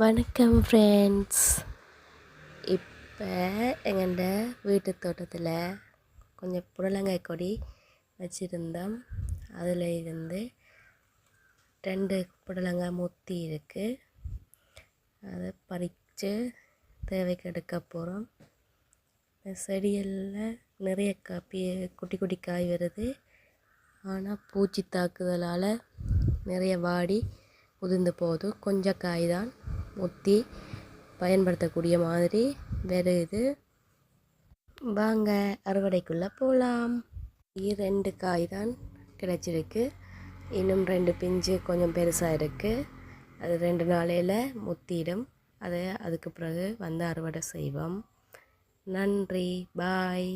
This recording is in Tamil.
வணக்கம் ஃப்ரெண்ட்ஸ் இப்போ எங்கள்ட வீட்டு தோட்டத்தில் கொஞ்சம் புடலங்காய் கொடி வச்சுருந்தோம். அதில் இருந்து ரெண்டு புடலங்காய் முத்தி இருக்குது அதை பறித்து தேவைக்கு எடுக்க போகிறோம் செடிகளில் நிறைய காப்பி குட்டி குட்டி காய் வருது. ஆனால் பூச்சி தாக்குதலால் நிறைய வாடி உதிர்ந்து போகுது. கொஞ்சம் காய் தான். முத்தி பயன்படுத்தக்கூடிய மாதிரி. வருது வாங்க அறுவடைக்குள்ளே போகலாம் ரெண்டு காய் தான் கிடச்சிருக்கு. இன்னும் ரெண்டு பிஞ்சு கொஞ்சம் பெருசாக இருக்குது அது ரெண்டு நாளையில் முத்திடும். அதை அதுக்கு பிறகு வந்து அறுவடை செய்வோம். நன்றி. பாய்.